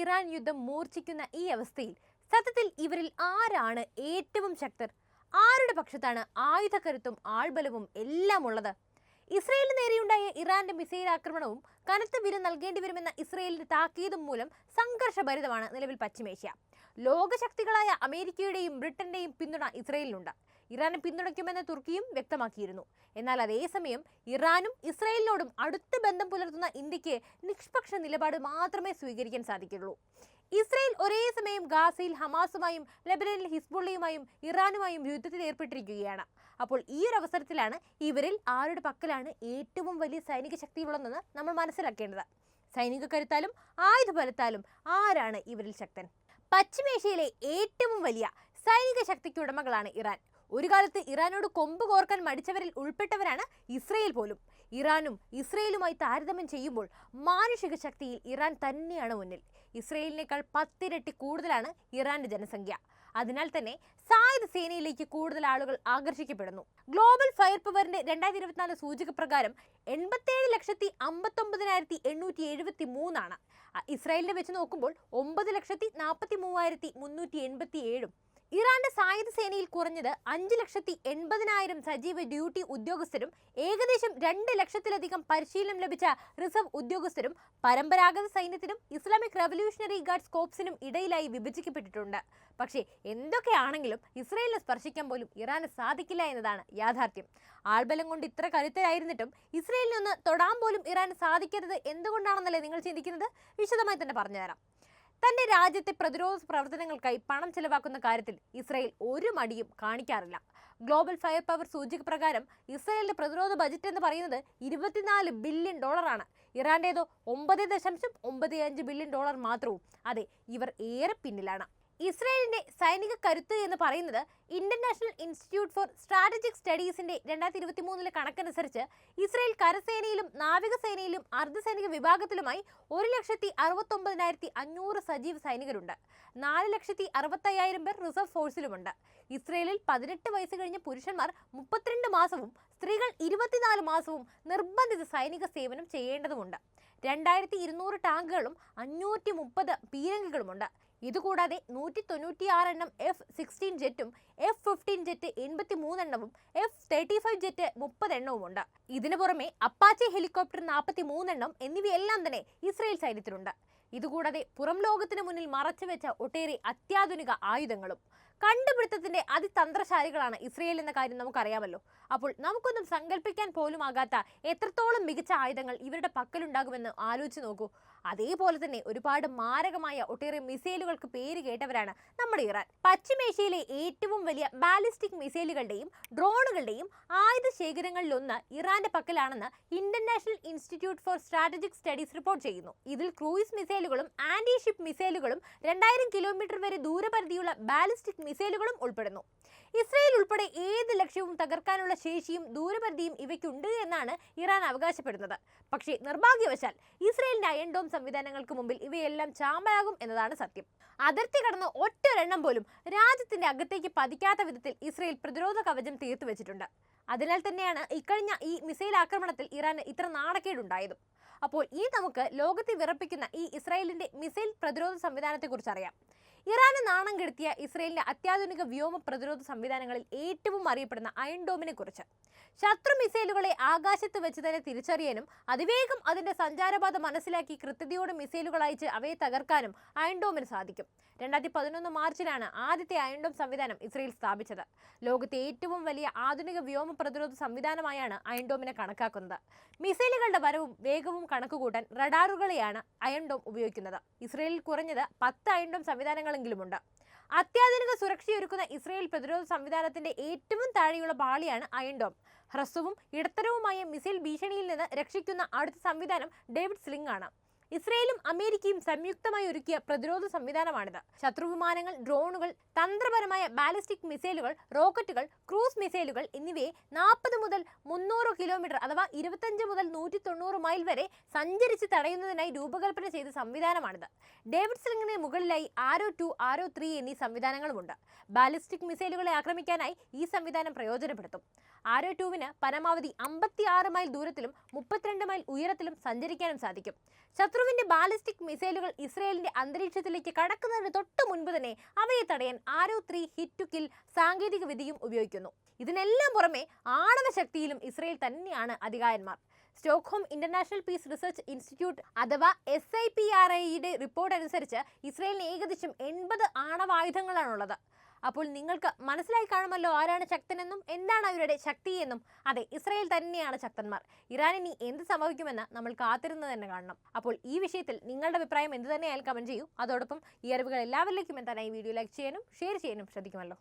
Iran യുദ്ധം മൂർച്ഛിക്കുന്ന ഈ അവസ്ഥയിൽ സത്യത്തിൽ ഇവരിൽ ആരാണ് ഏറ്റവും ശക്തർ? ആരുടെ പക്ഷത്താണ് ആയുധക്കരുത്തും ആൾബലവും എല്ലാം ഉള്ളത്? ഇസ്രയേലിന് നേരെയുണ്ടായ ഇറാന്റെ മിസൈൽ ആക്രമണവും കനത്ത വില നൽകേണ്ടി വരുമെന്ന ഇസ്രയേലിന്റെ താക്കീതും മൂലം സംഘർഷഭരിതമാണ് നിലവിൽ പശ്ചിമേഷ്യ. ലോകശക്തികളായ അമേരിക്കയുടെയും ബ്രിട്ടന്റെയും പിന്തുണ ഇസ്രയേലിനുണ്ട്. ഇറാനെ പിന്തുണയ്ക്കുമെന്ന് തുർക്കിയും വ്യക്തമാക്കിയിരുന്നു. എന്നാൽ അതേസമയം ഇറാനും ഇസ്രയേലിനോടും അടുത്ത ബന്ധം പുലർത്തുന്ന ഇന്ത്യയ്ക്ക് നിഷ്പക്ഷ നിലപാട് മാത്രമേ സ്വീകരിക്കാൻ സാധിക്കുള്ളൂ. ഇസ്രയേൽ ഒരേ സമയം ഗാസയിൽ ഹമാസുമായും ലബനനിൽ ഹിസ്ബുള്ളയുമായും ഇറാനുമായും യുദ്ധത്തിൽ ഏർപ്പെട്ടിരിക്കുകയാണ്. അപ്പോൾ ഈ ഒരു അവസരത്തിലാണ് ഇവരിൽ ആരുടെ പക്കലാണ് ഏറ്റവും വലിയ സൈനിക ശക്തിയുള്ളതെന്ന് നമ്മൾ മനസ്സിലാക്കേണ്ടത്. സൈനിക കരുത്താലും ആയുധ ബലത്താലും ആരാണ് ഇവരിൽ ശക്തൻ? പശ്ചിമേഷ്യയിലെ ഏറ്റവും വലിയ സൈനിക ശക്തിക്ക് ഉടമകളാണ് ഇറാൻ. ഒരു കാലത്ത് ഇറാനോട് കൊമ്പ് കോർക്കാൻ മടിച്ചവരിൽ ഉൾപ്പെട്ടവരാണ് ഇസ്രയേൽ പോലും. ഇറാനും ഇസ്രയേലുമായി താരതമ്യം ചെയ്യുമ്പോൾ മാനുഷിക ശക്തിയിൽ ഇറാൻ തന്നെയാണ് മുന്നിൽ. ഇസ്രയേലിനേക്കാൾ പത്തിരട്ടി കൂടുതലാണ് ഇറാന്റെ ജനസംഖ്യ. അതിനാൽ തന്നെ സായുധ സേനയിലേക്ക് കൂടുതൽ ആളുകൾ ആകർഷിക്കപ്പെടുന്നു. ഗ്ലോബൽ ഫയർ പവറിന്റെ രണ്ടായിരത്തി ഇരുപത്തിനാല് സൂചക പ്രകാരം എൺപത്തേഴ് ലക്ഷത്തി അമ്പത്തൊമ്പതിനായിരത്തി എണ്ണൂറ്റി എഴുപത്തി മൂന്നാണ്. ഇസ്രായേലിനെ വെച്ച് നോക്കുമ്പോൾ ഒമ്പത് ലക്ഷത്തി നാൽപ്പത്തി മൂവായിരത്തി മുന്നൂറ്റി എൺപത്തി ഏഴും ഇറാന്റെ സായുധ സേനയിൽ കുറഞ്ഞത് അഞ്ച് ലക്ഷത്തി എൺപതിനായിരം സജീവ ഡ്യൂട്ടി ഉദ്യോഗസ്ഥരും ഏകദേശം രണ്ട് ലക്ഷത്തിലധികം പരിശീലനം ലഭിച്ച റിസർവ് ഉദ്യോഗസ്ഥരും പരമ്പരാഗത സൈന്യത്തിനും ഇസ്ലാമിക് റവല്യൂഷണറി ഗാർഡ്സ് കോപ്സിനും ഇടയിലായി വിഭജിക്കപ്പെട്ടിട്ടുണ്ട്. പക്ഷേ എന്തൊക്കെയാണെങ്കിലും ഇസ്രയേലിനെ സ്പർശിക്കാൻ പോലും ഇറാന് സാധിക്കില്ല എന്നതാണ് യാഥാർത്ഥ്യം. ആൾബലം കൊണ്ട് ഇത്ര കരുത്തരായിരുന്നിട്ടും ഇസ്രയേലിനൊന്ന് തൊടാൻ പോലും ഇറാന് സാധിക്കരുത് എന്തുകൊണ്ടാണെന്നല്ലേ നിങ്ങൾ ചിന്തിക്കുന്നത്? വിശദമായി തന്നെ പറഞ്ഞുതരാം. തന്റെ രാജ്യത്തെ പ്രതിരോധ പ്രവർത്തനങ്ങൾക്കായി പണം ചെലവാക്കുന്ന കാര്യത്തിൽ ഇസ്രായേൽ ഒരു മടിയും കാണിക്കാറില്ല. ഗ്ലോബൽ ഫയർ പവർ സൂചിക പ്രകാരം ഇസ്രായേലിന്റെ പ്രതിരോധ ബജറ്റ് എന്ന് പറയുന്നത് ഇരുപത്തിനാല് ബില്യൺ ഡോളറാണ്. ഇറാന്റേതോ ഒമ്പത് ദശാംശം ഒമ്പത് അഞ്ച് ബില്യൺ ഡോളർ മാത്രവും. അതെ ഇവർ ഏറെ പിന്നിലാണ്. ഇസ്രായേലിന്റെ സൈനിക കരുത്ത് എന്ന് പറയുന്നത് ഇന്റർനാഷണൽ ഇൻസ്റ്റിറ്റ്യൂട്ട് ഫോർ സ്ട്രാറ്റജിക് സ്റ്റഡീസിന്റെ രണ്ടായിരത്തി ഇരുപത്തി മൂന്നിലെ കണക്കനുസരിച്ച് ഇസ്രായേൽ കരസേനയിലും നാവികസേനയിലും അർദ്ധസൈനിക വിഭാഗത്തിലുമായി ഒരു ലക്ഷത്തി അറുപത്തൊമ്പതിനായിരത്തി അഞ്ഞൂറ് സജീവ സൈനികരുണ്ട്. നാല് ലക്ഷത്തി അറുപത്തയ്യായിരം പേർ റിസർവ് ഫോഴ്സിലുമുണ്ട്. ഇസ്രയേലിൽ പതിനെട്ട് വയസ്സ് കഴിഞ്ഞ പുരുഷന്മാർ മുപ്പത്തിരണ്ട് മാസവും സ്ത്രീകൾ ഇരുപത്തിനാല് മാസവും നിർബന്ധിത സൈനിക സേവനം ചെയ്യേണ്ടതുണ്ട് രണ്ടായിരത്തി ഇരുന്നൂറ് ടാങ്കുകളും അഞ്ഞൂറ്റി മുപ്പത് പീരങ്കികളുമുണ്ട്. ഇതുകൂടാതെ നൂറ്റി തൊണ്ണൂറ്റിയാറ് എണ്ണം എഫ് സിക്സ്റ്റീൻ ജെറ്റും എഫ് ഫിഫ്റ്റീൻ ജെറ്റ് എൺപത്തി മൂന്നെണ്ണവും എഫ് തേർട്ടി ഫൈവ് ജെറ്റ് മുപ്പത് എണ്ണവുമുണ്ട് ഇതിനു പുറമെ അപ്പാച്ചെ ഹെലികോപ്റ്റർ നാൽപ്പത്തി മൂന്നെണ്ണം എന്നിവയെല്ലാം തന്നെ ഇസ്രയേൽ സൈന്യത്തിലുണ്ട്. ഇതുകൂടാതെ പുറം ലോകത്തിന് മുന്നിൽ മറച്ചുവെച്ച ഒട്ടേറെ അത്യാധുനിക ആയുധങ്ങളും. കണ്ടുപിടുത്തത്തിന്റെ അതിതന്ത്രശാലികളാണ് ഇസ്രയേൽ എന്ന കാര്യം നമുക്കറിയാമല്ലോ. അപ്പോൾ നമുക്കൊന്നും സങ്കല്പിക്കാൻ പോലും ആകാത്ത എത്രത്തോളം മികച്ച ആയുധങ്ങൾ ഇവരുടെ പക്കലുണ്ടാകുമെന്ന് ആലോചിച്ച് നോക്കൂ. അതേപോലെ തന്നെ ഒരുപാട് മാരകമായ ഒട്ടേറെ മിസൈലുകൾക്ക് പേര് കേട്ടവരാണ് നമ്മുടെ ഇറാൻ. പശ്ചിമേഷ്യയിലെ ഏറ്റവും വലിയ ബാലിസ്റ്റിക് മിസൈലുകളുടെയും ഡ്രോണുകളുടെയും ആയുധ ശേഖരങ്ങളിലൊന്ന് ഇറാന്റെ പക്കലാണെന്ന് international institute for strategic studies report ചെയ്യുന്നു. ഇതിൽ ക്രൂയിസ് മിസൈലുകളും ആന്റി ഷിപ്പ് മിസൈലുകളും രണ്ടായിരം കിലോമീറ്റർ വരെ ദൂരപരിധിയുള്ള ബാലിസ്റ്റിക് മിസൈലുകളും ഉൾപ്പെടുന്നു. ഇസ്രയേൽ ഉൾപ്പെടെ ഏത് ലക്ഷ്യവും തകർക്കാനുള്ള ശേഷിയും ദൂരപരിധിയും ഇവയ്ക്കുണ്ട് എന്നാണ് ഇറാൻ അവകാശപ്പെടുന്നത്. പക്ഷേ നിർഭാഗ്യവശാൽ ഇസ്രയേലിന്റെ അയൺ ഡോം സംവിധാനങ്ങൾക്ക് മുമ്പിൽ ഇവയെല്ലാം ചാമ്പലാകും എന്നതാണ് സത്യം. അതിർത്തി കടന്ന് ഒറ്റൊരെണ്ണം പോലും രാജ്യത്തിന്റെ അകത്തേക്ക് പതിക്കാത്ത വിധത്തിൽ ഇസ്രയേൽ പ്രതിരോധ കവചം തീർത്തു വെച്ചിട്ടുണ്ട്. അതിനാൽ തന്നെയാണ് ഇക്കഴിഞ്ഞ ഈ മിസൈൽ ആക്രമണത്തിൽ ഇറാന് ഇത്ര നാണക്കേടുണ്ടായതും. അപ്പോൾ ഈ നമുക്ക് ലോകത്തെ വിറപ്പിക്കുന്ന ഈ ഇസ്രായേലിന്റെ മിസൈൽ പ്രതിരോധ സംവിധാനത്തെക്കുറിച്ച് അറിയാം ഇറാന് നാണം കെടുത്തിയ ഇസ്രയേലിന്റെ അത്യാധുനിക വ്യോമ പ്രതിരോധ സംവിധാനങ്ങളിൽ ഏറ്റവും അറിയപ്പെടുന്ന അയൺ ഡോമിനെ കുറിച്ച്. ശത്രു മിസൈലുകളെ ആകാശത്ത് വെച്ച് തന്നെ തിരിച്ചറിയാനും അതിവേഗം അതിന്റെ സഞ്ചാരപാത മനസ്സിലാക്കി കൃത്യതയോടെ മിസൈലുകൾ അയച്ച് അവയെ തകർക്കാനും അയൺഡോമിന് സാധിക്കും. രണ്ടായിരത്തി പതിനൊന്ന് മാർച്ചിലാണ് ആദ്യത്തെ അയൺഡോം സംവിധാനം ഇസ്രയേൽ സ്ഥാപിച്ചത്. ലോകത്തെ ഏറ്റവും വലിയ ആധുനിക വ്യോമ പ്രതിരോധ സംവിധാനമായാണ് അയൺഡോമിനെ കണക്കാക്കുന്നത്. മിസൈലുകളുടെ വരവും വേഗവും കണക്കുകൂട്ടാൻ റഡാറുകളെയാണ് അയൺഡോം ഉപയോഗിക്കുന്നത്. ഇസ്രയേലിൽ കുറഞ്ഞത് പത്ത് അയൺ ഡോം സംവിധാനങ്ങളെങ്കിലുമുണ്ട്. അത്യാധുനിക സുരക്ഷയൊരുക്കുന്ന ഇസ്രയേൽ പ്രതിരോധ സംവിധാനത്തിന്റെ ഏറ്റവും താഴെയുള്ള പാളിയാണ് അയൺ ഡോം ഹ്രസ്വവും ഇടത്തരവുമായ മിസൈൽ ഭീഷണിയിൽ നിന്ന് രക്ഷിക്കുന്ന അടുത്ത സംവിധാനം ഡേവിഡ് സ്ലിംഗ് ആണ് ഇസ്രയേലും അമേരിക്കയും സംയുക്തമായി ഒരുക്കിയ പ്രതിരോധ സംവിധാനമാണിത്. ശത്രുവിമാനങ്ങൾ ഡ്രോണുകൾ തന്ത്രപരമായ ബാലിസ്റ്റിക് മിസൈലുകൾ റോക്കറ്റുകൾ ക്രൂസ് മിസൈലുകൾ എന്നിവയെ നാൽപ്പത് മുതൽ മുന്നൂറ് കിലോമീറ്റർ അഥവാ ഇരുപത്തഞ്ച് മുതൽ നൂറ്റി തൊണ്ണൂറ് മൈൽ വരെ സഞ്ചരിച്ച് തടയുന്നതിനായി രൂപകൽപ്പന ചെയ്ത സംവിധാനമാണിത്. ഡേവിഡ് സ്ലിംഗിന് മുകളിലായി ആരോ ടു ആരോ ത്രീ എന്നീ സംവിധാനങ്ങളുമുണ്ട്. ബാലിസ്റ്റിക് മിസൈലുകളെ ആക്രമിക്കാനായി ഈ സംവിധാനം പ്രയോജനപ്പെടുത്തും. ആരോ ടൂവിന് പരമാവധി അമ്പത്തിയാറ് മൈൽ ദൂരത്തിലും മുപ്പത്തിരണ്ട് മൈൽ ഉയരത്തിലും സഞ്ചരിക്കാനും സാധിക്കും. ശത്രുവിന്റെ ബാലിസ്റ്റിക് മിസൈലുകൾ ഇസ്രയേലിന്റെ അന്തരീക്ഷത്തിലേക്ക് കടക്കുന്നതിന് തൊട്ട് മുൻപ് തന്നെ അവയെ തടയാൻ Arrow three hit to kill സാങ്കേതിക വിദ്യയും ഉപയോഗിക്കുന്നു. ഇതിനെല്ലാം പുറമെ ആണവ ശക്തിയിലും ഇസ്രയേൽ തന്നെയാണ് അധികാരന്മാർ. Stockholm international peace research institute അഥവാ എസ് ഐ പി ആർ ഐയുടെ റിപ്പോർട്ട് അനുസരിച്ച് ഇസ്രയേലിന് ഏകദേശം എൺപത് ആണവായുധങ്ങളാണുള്ളത് അപ്പോൾ നിങ്ങൾക്ക് മനസ്സിലായി കാണുമല്ലോ ആരാണ് ശക്തനെന്നും എന്താണ് അവരുടെ ശക്തിയെന്നും. അതെ ഇസ്രായേൽ തന്നെയാണ് ശക്തന്മാർ. ഇറാൻ ഇനി എന്ത് സംഭവിക്കുമെന്ന് നമ്മൾ കാത്തിരുന്ന് തന്നെ കാണണം. അപ്പോൾ ഈ വിഷയത്തിൽ നിങ്ങളുടെ അഭിപ്രായം എന്ത് തന്നെയായാലും കമന്റ് ചെയ്യൂ. അതോടൊപ്പം ഈ അറിവുകൾ എല്ലാവരിലേക്കും എത്താനായി വീഡിയോ ലൈക്ക് ചെയ്യാനും ഷെയർ ചെയ്യാനും ശ്രദ്ധിക്കുമല്ലോ.